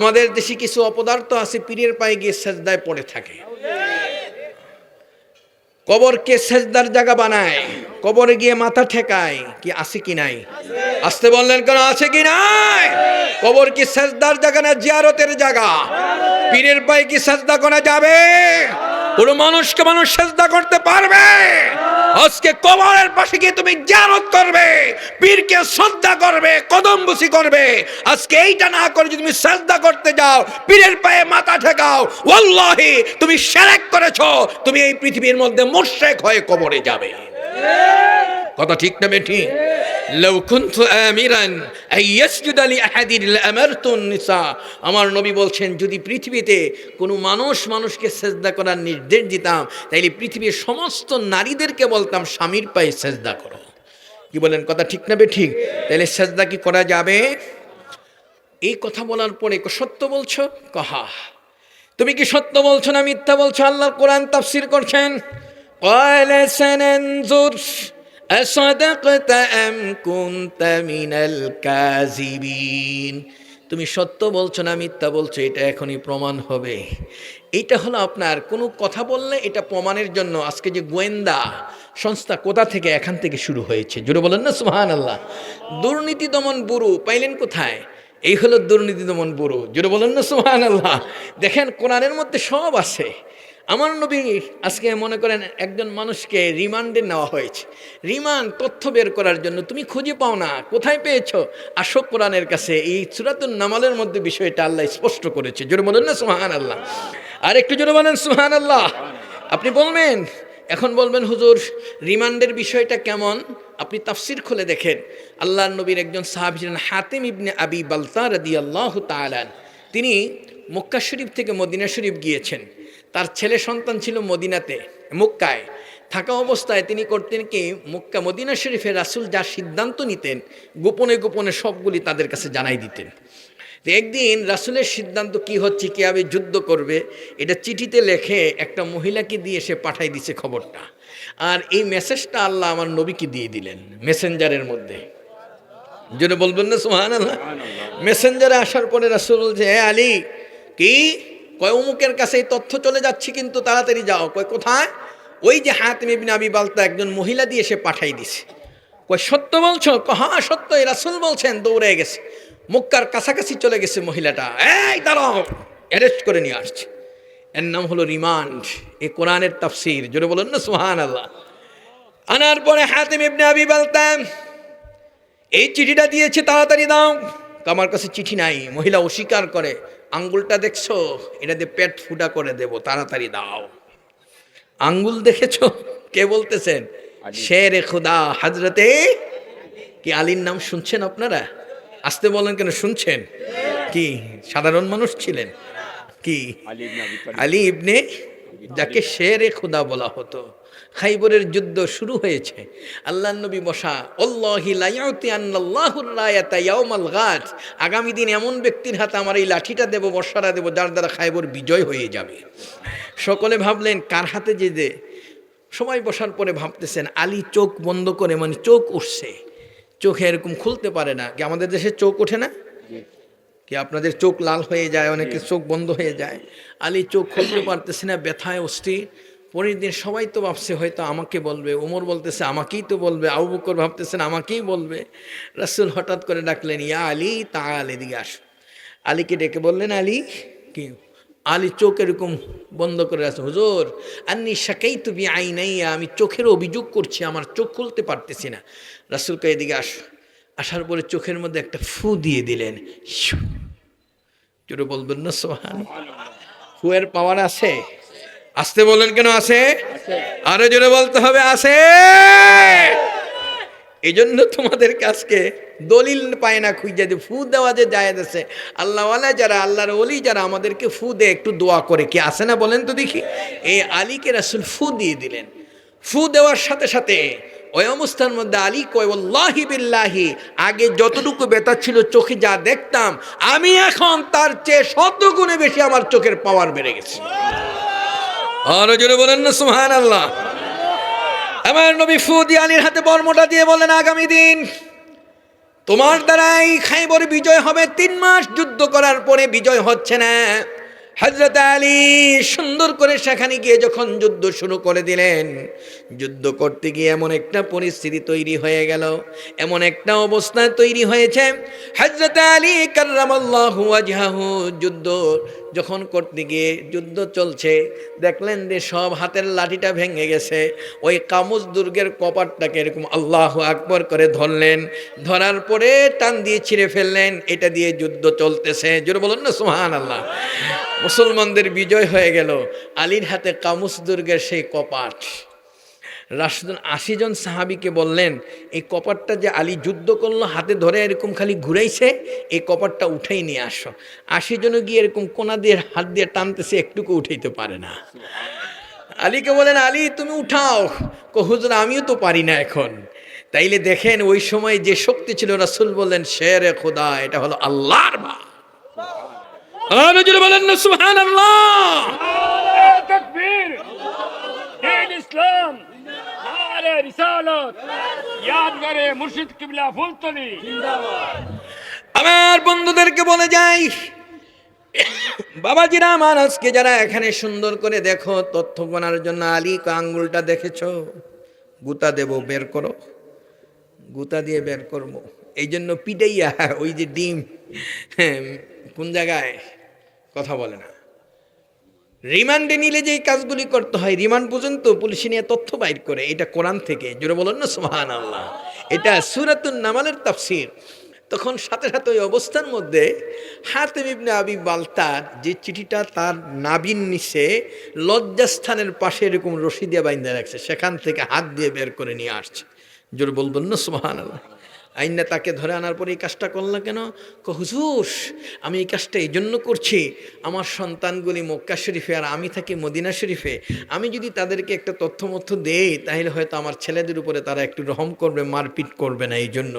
আমাদের দেশে কিছু অপদার্থ আছে, পীরের পায়ে গিয়ে সেজদায় পড়ে থাকে। কবরকে সেজদার জায়গা বানায়, কবরে গিয়ে মাথা ঠেকায়, কি আছে কি নাই? আসতে বললেন কেন, আছে কি নাই? কবর কি সেজদার জায়গা না, জিয়ারতের জায়গা? পীরের পায়ে কি সেজদা করা যাবে? কোনো মানুষকে মানুষ সেজদা করতে পারবে। আজকে কবরের পাশে গিয়ে তুমি জিয়ারত করবে, পীরকে শ্রদ্ধা করবে, কদম বসি করবে। আজকে এইটা না করে যদি তুমি শ্রদ্ধা করতে যাও, পীরের পায়ে মাথা ঠেকাও, ওয়াল্লাহি, তুমি সেরেক করেছ, তুমি এই পৃথিবীর মধ্যে মুশরিক হয়ে কবরে যাবে। কথা ঠিক না বেঠি لو كنت آمرا أن يسجد لأحد لأمرت النساء আমার নবী বলছেন যদি পৃথিবীতে কোনো মানুষ মানুষকে সেজদা করার নির্দেশ দিতাম তাইলে পৃথিবীর সমস্ত নারীদেরকে বলতাম স্বামীর পায়ে সেজদা করো কি বলেন কথা ঠিক না বে ঠিক তাইলে সেজদা কি করা যাবে এই কথা বলার পরে ক- সত্য বলছো কহা তুমি কি সত্য বলছো না মিথ্যা বলছো আল্লাহ কোরআন তাফসির করছেন قال سننظر তুমি সত্য বলছো না মিথ্যা বলছো, এটা এখনই প্রমাণ হবে। এটা হলো আপনার, কোনো কথা বললে এটা প্রমাণের জন্য আজকে যে গোয়েন্দা সংস্থা কোথা থেকে, এখান থেকে শুরু হয়েছে। জুড়ে বলেন না সুহান আল্লাহ দুর্নীতি দমন বুরু পাইলেন কোথায়? এই হলো দুর্নীতি দমন বুরু জুড়ে বলেন না সুহান আল্লাহ দেখেন, কোরআনের মধ্যে সব আছে। আমার নবী আজকে মনে করেন একজন মানুষকে রিমান্ডে নেওয়া হয়েছে। রিমান্ড তথ্য বের করার জন্য তুমি খুঁজে পাও না, কোথায় পেয়েছ? আশোক কোরআনের কাছে। এই সুরাতুন নামালের মধ্যে বিষয়টা আল্লাহ স্পষ্ট করেছে। জোরে বলেন না সুহান আল্লাহ আর একটু জোরে বলেন সুহান আল্লাহ আপনি বলবেন, এখন বলবেন, হুজুর রিমান্ডের বিষয়টা কেমন? আপনি তাফসির খুলে দেখেন। আল্লাহ নবীর একজন সাহাবি ছিলেন হাতিম ইবনে আবি বালতা রাদি আল্লাহ তিনি মক্কা শরীফ থেকে মদিনা শরীফ গিয়েছেন। তার ছেলে সন্তান ছিল মদিনাতে মুক্কায়। থাকা অবস্থায় তিনি করতেন কি মুক্কা মদিনা শরীফে রাসুল যা সিদ্ধান্ত নিতেন গোপনে গোপনে সবগুলি তাদের কাছে জানাই দিতেন। তো একদিন রাসুলের সিদ্ধান্ত কি হচ্ছে কীভাবে যুদ্ধ করবে এটা চিঠিতে লেখে একটা মহিলাকে দিয়ে সে পাঠাই দিছে খবরটা। আর এই মেসেজটা আল্লাহ আমার নবীকে দিয়ে দিলেন মেসেঞ্জারের মধ্যে। যেটা বলবেন না সোহান আল্লাহ মেসেঞ্জারে আসার পরে রাসুল বলছে হ্যাঁ আলী কি? কয়, অমুকের কাছে এই তথ্য চলে যাচ্ছে, কিন্তু তাড়াতাড়ি যাও। কয়, কোথায়? ওই যে হাতিম ইবনে আবি বালতা একজন মহিলা দিয়ে সে পাঠাই দিছে। কয়, সত্য বলছো? হ্যাঁ সত্য, এই রাসুল বলছেন, দৌড়ে গেছে। মক্কার কাছাকাছি চলে গেছে মহিলাটা। এই, দাঁড়াও, অ্যারেস্ট করে নিয়ে আসছে। এর নাম হলো রিমান্ড, এ কোরআনের তাফসির। জোরে বলুন না সুহান আল্লাহ আনার পরে হাতিম ইবনে আবি বালতাম এই চিঠিটা দিয়েছে, তাড়াতাড়ি দাও। আমার কাছে চিঠি নাই, মহিলা অস্বীকার করে আঙ্গুলটা দেখছ? এটা দিয়ে পেট ফুটা করে দেব তাড়াতাড়ি দাও। আঙ্গুল দেখেছ? কে বলতেছেন? শের খুদা হাজরতে? কি আলীর নাম শুনছেন আপনারা? আসতে বলেন কেন শুনছেন? কি সাধারণ মানুষ ছিলেন? কি? আলী ইবনে যাকে শেরে খুদা বলা হতো। খাইবরের যুদ্ধ শুরু হয়েছে। আল্লাহ নবী বসা অল্লাহি আগামী দিন এমন ব্যক্তির হাতে আমার এই লাঠিটা দেব বর্ষারা দেব, যার দ্বারা খাইবর বিজয় হয়ে যাবে। সকলে ভাবলেন, কার হাতে যে দে সবাই বসার পরে ভাবতেছেন, আলী চোখ বন্ধ করে মানে চোখ উঠছে। চোখে এরকম খুলতে পারে না। কি আমাদের দেশে চোখ ওঠে না? কি আপনাদের চোখ লাল হয়ে যায়, অনেকের চোখ বন্ধ হয়ে যায়? আলী চোখ খুলতে পারতেছে না, ব্যথায় অস্থির। পরের দিন সবাই তো ভাবছে হয়তো আমাকে বলবে, ওমর বলতেছে আমাকেই তো বলবে, আবু বকর ভাবতেছেন আমাকেই বলবে। রাসুল হঠাৎ করে ডাকলেন, ইয়া আলী, তা আলী দিকে আস। আলীকে ডেকে বললেন, আলী, কি? আলী চোখ এরকম বন্ধ করে আছে, হুজুর, আন্নি শাকাই তুমি আই নাই আমি চোখের অভিযোগ করছি, আমার চোখ খুলতে পারতেছি না। রাসুলকে এদিকে আস। আসার পরে চোখের মধ্যে একটা ফু দিয়ে দিলেন। জোরে বলবেন না সোহান ফুয়ের পাওয়ার আছে? আসতে বলেন কেন আছে আরও জোরে বলতে হবে আছে এই জন্য তোমাদের কাছকে দলিল পায় না খুঁজে যে ফু দেওয়া যে যায় আছে আল্লাহওয়ালা যারা আল্লাহর অলি যারা আমাদেরকে ফু দেয় একটু দোয়া করে। কি আসে না বলেন তো দেখি। এই আলীকে রাসুল ফু দিয়ে দিলেন। ফু দেওয়ার সাথে সাথে ওই অবস্থার মধ্যে আলী কয় ওল্লাহি বিল্লাহি আগে যতটুকু বেতা ছিল চোখে যা দেখতাম আমি এখন তার চেয়ে শত গুণে বেশি আমার চোখের পাওয়ার বেড়ে গেছে। আরও জোরে বলেন না সুহান আল্লাহ আমার নবী ফু দিয়ে আলীর হাতে বর্মটা দিয়ে বলেন, আগামী দিন তোমার দ্বারাই খাইবর বিজয় হবে, তিন মাস যুদ্ধ করার পরে বিজয় হচ্ছে না। হজরত আলী সুন্দর করে সেখানে গিয়ে যখন যুদ্ধ শুরু করে দিলেন, যুদ্ধ করতে গিয়ে এমন একটা পরিস্থিতি তৈরি হয়ে গেল, এমন একটা অবস্থা তৈরি হয়েছে। হজরত আলী কার্রামাল্লাহু আজহাহু যুদ্ধ যখন করতে গিয়ে যুদ্ধ চলছে, দেখলেন যে সব হাতের লাঠিটা ভেঙে গেছে। ওই কামুজ দুর্গের কপারটাকে এরকম আল্লাহ আকবর করে ধরলেন। ধরার পরে টান দিয়ে ছিঁড়ে ফেললেন। এটা দিয়ে যুদ্ধ চলতেছে। জোরে বলুন না সুহান আল্লাহ মুসলমানদের বিজয় হয়ে গেল। আলীর হাতে কামুস দুর্গের সেই কপাট। রাশিদুল আশি জন সাহাবিকে বললেন, এই কপারটা যে আলী যুদ্ধ করল, হাতে ধরে এরকম খালি ঘুরাইছে, এই কপারটা উঠাই নিয়ে আসো। আশি জন গিয়ে এরকম কোনা দিয়ে, হাত দিয়ে টানতেছে, একটুকু উঠাইতে পারে না। আলীকে বলেন আলী, তুমি উঠাও। কহুজুর আমিও তো পারি না এখন। তাইলে দেখেন, ওই সময় যে শক্তি ছিল, রাসুল বললেন, শেরে খোদা, এটা হলো আল্লাহর বা বলেন না সুবহান আল্লাহ رسالت یادگار مرشد قبلہ فلطنی আমার বন্ধুদেরকে বলে যাই বাবাজিরা আমার আজকে যারা এখানে সুন্দর করে দেখো তথ্য গোনার জন্য আলী আঙ্গুলটা দেখেছ গুতা দেব বের করো গুতা দিয়ে বের করবো এই জন্য পিটাইয়া ওই যে ডিম হ্যাঁ, কোন জায়গায় কথা বলে না রিমান্ডে নিলে যে এই কাজগুলি করতে হয়, রিমান্ড পর্যন্ত পুলিশ নিয়ে তথ্য বাইর করে, এটা কোরআন থেকে। জোরে বলুন না সোহান আল্লাহ এটা সুরাতুন নামালের তাফসির। তখন সাথে সাথে ওই অবস্থার মধ্যে হাতে ইবনে আবি বালতার যে চিঠিটা তার নাবিন নিচে লজ্জাস্থানের পাশে এরকম রশি দিয়ে বাইন্দা রাখছে, সেখান থেকে হাত দিয়ে বের করে নিয়ে আসছে। জোরে বলবেন না সোহান আল্লাহ আইনা তাকে ধরে আনার পরে এই কাজটা করলাম কেন? কহুজুস আমি এই কাজটা এই জন্য করছি, আমার সন্তানগুলি মক্কা শরীফে আর আমি থাকি মদিনা শরীফে। আমি যদি তাদেরকে একটা তথ্য মথ্য দেই, তাহলে হয়তো আমার ছেলেদের উপরে তারা একটু রহম করবে, মারপিট করবে না এই জন্য